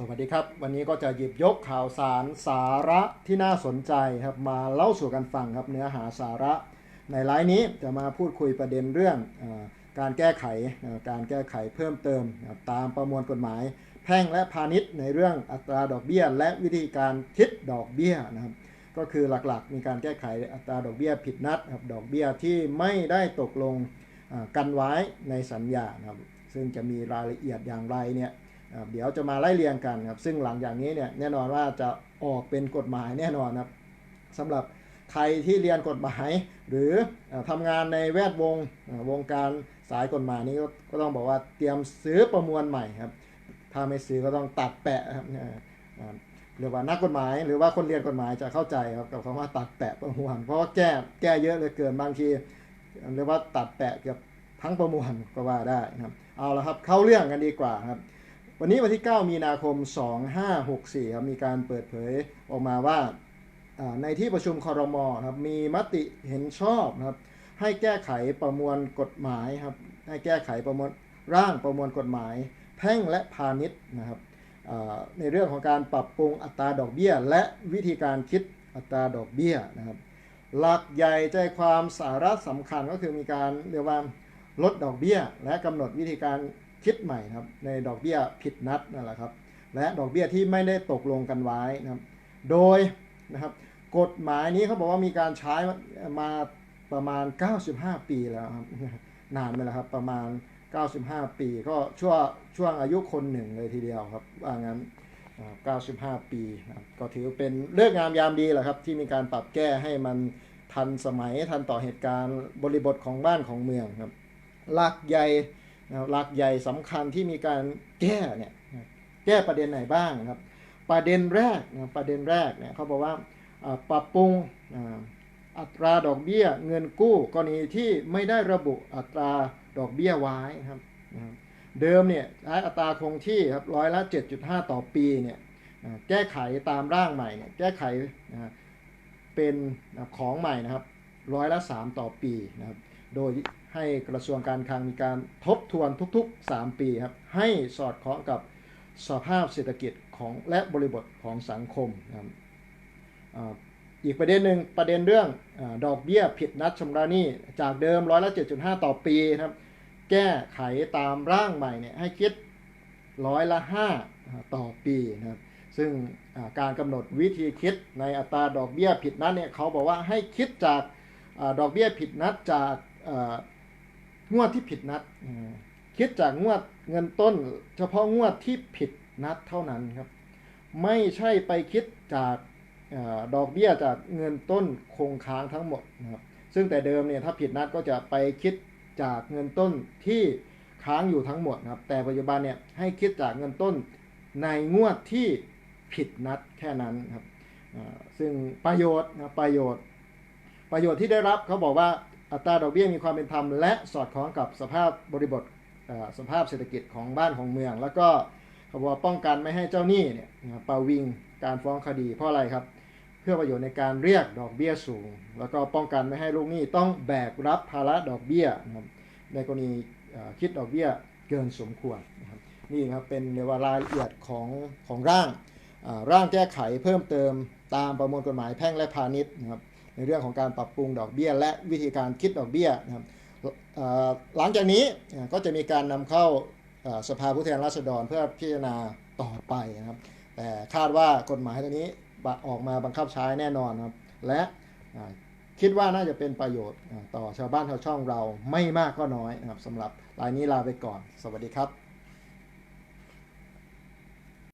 สวัสดีครับ วันนี้ก็จะหยิบยกข่าวสารสาระที่น่าสนใจครับมาเล่าสู่กันฟังครับเนื้อหาสาระ ในไลน์นี้จะมาพูดคุยประเด็นเรื่องอการแก้ไขการแก้ไขเพิ่มเติมตามประมวลกฎหมาย แพ่งและพาณิชย์ในเรื่องอัตราดอกเบี้ย และวิธีการคิดดอกเบี้ยนะครับก็คือหลักๆ มีการแก้ไขอัตราดอกเบี้ยผิดนัดครับดอกเบี้ยที่ไม่ได้ตกลงกันไว้ในสัญญาครับซึ่งจะมีรายละเอียดอย่างไรเนี่ย เดี๋ยวจะมาไล่เรียงกันครับซึ่งหลังจากนี้เนี่ยแน่นอนว่าจะออกเป็นกฎหมายแน่นอนครับสำหรับใครที่เรียนกฎหมาย หรืออาทำงานในแวดวงวงการสายกฎหมายนี้ก็ต้องบอกว่าเตรียมซื้อประมวลใหม่ครับถ้าไม่ซื้อก็ต้องตัดแปะครับหรือว่านักกฎหมาย หรือว่าคนเรียนกฎหมายจะเข้าใจครับกับคำว่าตัดแปะประมวล เพราะว่าแก้แก้เยอะเลยเกินบางทีเรียกว่าตัดแปะเกือบทั้งประมวลก็ว่าได้นะครับเอาละครับเข้าเรื่องกันดีกว่าครับ วันนี้วันที่ 9 มีนาคม 2564ครับมีการเปิดเผยออกมาว่าในที่ประชุมคอรมอครับมีมติเห็นชอบนะครับให้แก้ไขประมวลกฎหมายครับให้แก้ไขประมวลร่างประมวลกฎหมาย แพ่งและพาณิชย์นะครับในเรื่องของการปรับปรุงอัตราดอกเบี้ย และวิธีการคิดอัตราดอกเบี้ยนะครับหลักใหญ่ใจความสาระสำคัญก็คือมีการเรียกว่าลดดอกเบี้ย และกำหนดวิธีการ คิดใหม่ครับในดอกเบี้ยผิดนัดนั่นแหละครับ และดอกเบี้ยที่ไม่ได้ตกลงกันไว้นะครับ โดยนะครับกฎหมายนี้เขาบอกว่ามีการใช้มาประมาณ 95 ปีแล้วครับนานไปแล้วครับประมาณ 95 ปี ก็ช่วงช่วงอายุคนหนึ่งเลยทีเดียวครับว่างั้น 95 ปีนะครับก็ถือเป็นเรื่องงามยามดีแหละครับ ที่มีการปรับแก้ให้มันทันสมัยทันต่อเหตุการณ์บริบทของบ้านของเมืองครับหลักใหญ่ หลักใหญ่สำคัญที่มีการแก้เนี่ยแก้ประเด็นไหนบ้างนะครับประเด็นแรกนะประเด็นแรกเนี่ยเขาบอกว่าปรับปรุงอัตราดอกเบี้ยเงินกู้กรณีที่ไม่ได้ระบุอัตราดอกเบี้ยไว้ครับเดิมเนี่ยใช้อัตราคงที่ครับร้อยละ 7.5 ต่อปีเนี่ยแก้ไขตามร่างใหม่เนี่ยแก้ไขเป็นของใหม่นะครับร้อยละ 3 ต่อปีนะครับโดย ให้กระทรวงการคลังมีการทบทวนทุกๆ 3 ปีครับ ให้สอดคล้องกับสภาพเศรษฐกิจของและบริบทของสังคมนะครับอีกประเด็นหนึ่งประเด็นเรื่องอดอกเบี้ยผิดนัดชำระหนี้จากเดิมร้อยละ7.5 ต่อปีนะครับ แก้ไขตามร่างใหม่เนี่ยให้คิดร้อยละ5ต่อปีนะครับซึ่งการกำหนดวิธีคิดในอัตราดอกเบี้ยผิดนัดเนี่ยเขาบอกว่าให้คิดจากอดอกเบี้ยผิดนัดจาก งวดที่ผิดนัดคิดจากงวดเงินต้น เฉพาะงวดที่ผิดนัดเท่านั้นครับ ไม่ใช่ไปคิดจากอดอกเบี้ยจากเงินต้นคงค้างทั้งหมดนะครับซึ่งแต่เดิมเนี่ยถ้าผิดนัดก็จะไปคิดจากเงินต้นที่ค้างอยู่ทั้งหมดนะครับ แต่ปัจจุบันเนี่ยให้คิดจากเงินต้นในงวดที่ผิดนัดแค่นั้นครับซึ่งประโยชน์นะประโยชน์ ประโยชน์ที่ได้รับเขาบอกว่า อัตราดอกเบี้ยมีความเป็นธรรม และสอดคล้องกับสภาพบริบทสภาพเศรษฐกิจของบ้านของเมือง แล้วก็เขาบอกว่าป้องกันไม่ให้เจ้าหนี้เนี่ยประวิงการฟ้องคดีเพราะอะไรครับ เพื่อประโยชน์ในการเรียกดอกเบี้ยสูง แล้วก็ป้องกันไม่ให้ลูกหนี้ต้องแบกรับภาระดอกเบี้ยนะครับในกรณีคิดดอกเบี้ยเกินสมควรนะครับนี่ครับเป็นเรียกว่ารายละเอียดของของร่างร่างแก้ไขเพิ่มเติมตามประมวลกฎหมายแพ่งและพาณิชย์นะครับ ในเรื่องของการปรับปรุงดอกเบี้ย และวิธีการคิดดอกเบี้ยนะครับหลังจากนี้ก็จะมีการนำเข้าสภาผู้แทนราษฎรเพื่อพิจารณาต่อไปนะครับแต่คาดว่ากฎหมายตัวนี้ออกมาบังคับใช้แน่นอนครับและคิดว่าน่าจะเป็นประโยชน์ต่อชาวบ้านชาวช่องเราไม่มากก็น้อยนะครับสำหรับรายนี้ลาไปก่อน สวัสดีครับ